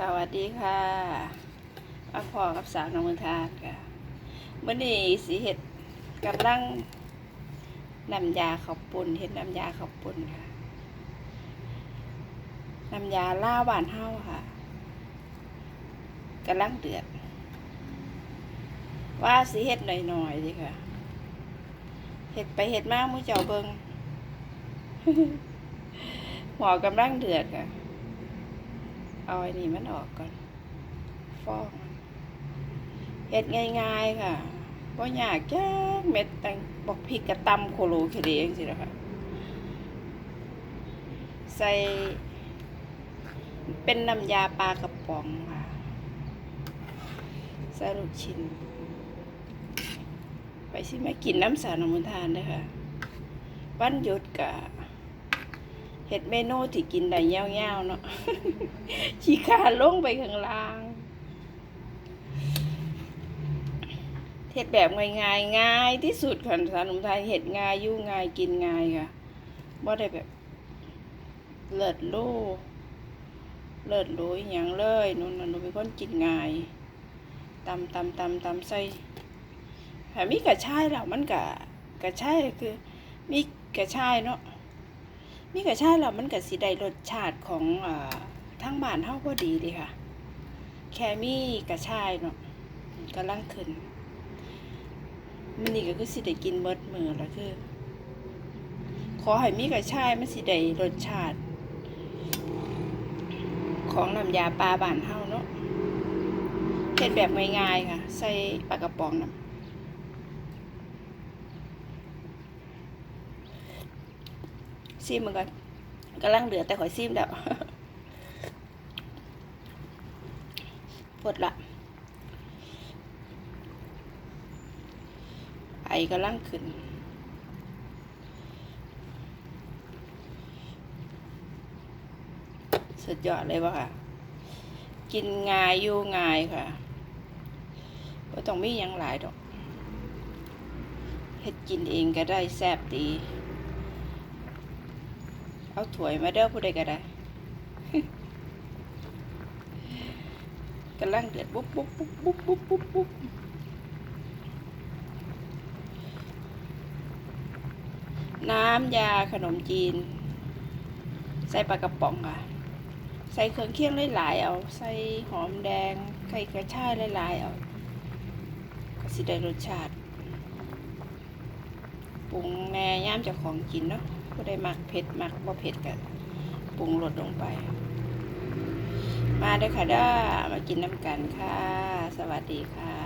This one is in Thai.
สวัสดีค่ะมาพอกับสาวน้องมือทานค่ะเมื่อนี้สีเห็ดกำลังน้ำยาข้าวปุ้นเห็ดน้ำยาข้าวปุ้นค่ะน้ำยาล่าหวานเฮาค่ะกำลังเดือด ว่าสีเห็ดหน่อยๆดิค่ะเห็ดไปเห็ดมากมุ้เจ้าเบิงหัวกำลังเดือดค่ะ เอาไอ้นี่มันออกก่อน ฟองเฮ็ดง่าย ๆ ค่ะบ่ยากจักเม็ดตังบอกพริกกระตำโคโลแค่นี้เองสิล่ะค่ะใส่เป็นน้ำยาปลากระป๋องค่ะใส่ลูกชิ้นไปสิมากินน้ำสารนมุนทานเด้ค่ะวันหยุดกะ เห็ดเมนูที่กินได้ยาวๆเนาะขี้ขาลงไปข้างล่างเห็ดแบบง่ายๆง่ายที่สุดค่ะสารนมไทยเห็ดง่ายยู่ง่ายกินง่ายค่ะบ่ได้แบบ เลิศโลเลิศโลอย่างเลยนุ่นนุ่นเป็นคนกินง่ายตำตำตำตำใส่ถ้ามีกระชายแล้วมันกะกระชายคือมีกระชายเนาะ มีกระชายแล้วมันก็สิได้รสชาติของอทั้งบ้านเฮาพอดีดีค่ะ แค่มีกระชายเนาะกำลังขึ้นมันนี่ก็คือสิได้กินเบิดมือแล้วคือ ขอให้มีกระชายมันสิได้รสชาติ ของน้ำยาปลาบ้านเฮาเนาะเฮ็ดแบบง่ายๆค่ะ ใส่ปลากระป๋องน้ำ ซิมมันก่อนกำลังเหลือแต่ข่อยซิมแล้วปวดละไอกำลังขึ้นสุดยอดเลยว่ะค่ะ กินง่ายอยู่ง่ายค่ะก็ต้องมีหยังหลายดอกเฮ็ดกินเองก็ได้แซ่บดี เอาถวยมาเด้อผู้ใดก็ได้กำลังเดือดปุ๊บปุ๊บปุ๊บปุ๊บปุ๊บปุ๊บปุ๊บน้ำยาขนมจีน ใส่ปลากระป๋องค่ะ ใส่เครื่องเคียงหลายๆเอา ใส่หอมแดงไข่กระชายหลายๆเอาก็สิได้รสชาติ ปรุงแหน่ย่ามจะของกินเนาะผู้หมักเผ็ดมักบ่เผ็ดกันปรุงรสลงไป มาเด้อค่ะด้ามากินน้ำกันค่ะ สวัสดีค่ะ